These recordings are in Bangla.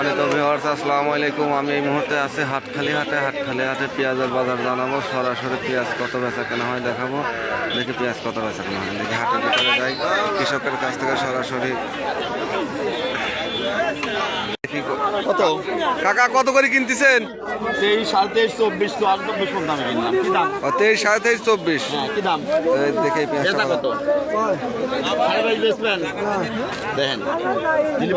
সম্মানিত ভিউয়ার্স আসসালামু আলাইকুম আমি এই মুহূর্তে আছি হাটখালি হাটে। হাটখালি হাটে পেঁয়াজের বাজার জানাব। সরাসরি পেঁয়াজ কত বেচা কেনা হয় দেখাবো। দেখি পেঁয়াজ কত বেচা কেনা হয়। দেখি হাটের ভিতরে যাই। কৃষকের কাছ থেকে সরাসরি কত? কাকা কত করে কিনতেছেন? তেইশ সাড়ে তেইশ চব্বিশ তো আট চব্বিশ কোন দামে কিনলাম। কি দাম? তেইশ সাড়ে তেইশ চব্বিশ। কি দাম? পেঁয়াজটা কত? দেখেন দিলি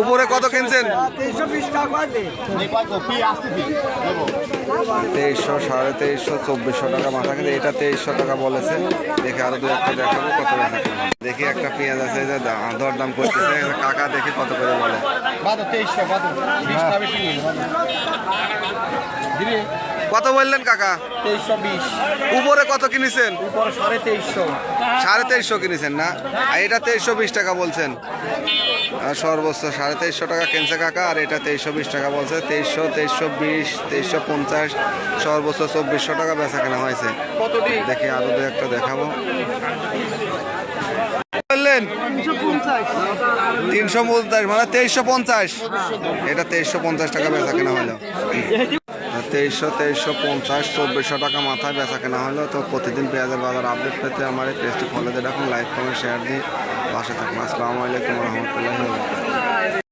উপরে কত কিনছেন? তেইশশো সাড়ে তেইশশো চব্বিশশো টাকা মাথা কিন্তু এটা তেইশশো টাকা বলেছে। দেখে আরও দু একটা দেখাবো কত টাকা দেখি একটা পেঁয়াজ আছে যে দরদাম করতেছে। কাকা দেখি কত করে বলে। তেইশশো কত বললেন কাকা? তেইশশো বিশ। উপরে কত কিনেছেন? উপরে সাড়ে তেইশশো। সাড়ে তেইশশো কিনেছেন না? আর এটা তেইশশো বিশ টাকা বলছেন। আর সর্বোচ্চ সাড়ে তেইশশো টাকা কিনছে কাকা আর এটা তেইশশো বিশ টাকা বলছে। তেইশশো তেইশশো বিশ তেইশশো পঞ্চাশ সর্বোচ্চ চব্বিশশো টাকা বেচা কেনা হয়েছে। দেখি আরও দু একটা দেখাবো। বললেন? তিনশো পঞ্চাশ। মানে তেইশশো পঞ্চাশ। এটা তেইশশো পঞ্চাশ টাকা বেচা কেনা হলো। তেইশশো তেইশশো পঞ্চাশ চব্বিশশো টাকা মাথায় বেচা কেনা হলো। তো প্রতিদিন পেঁয়াজের বাজার আপডেট পেতে আমার এই পেজটি ফলো দিয়ে রাখুন লাইক কমেন্ট শেয়ার দিয়ে পাশে থাকুন। আসসালামু আলাইকুম রহমতুল্লাহ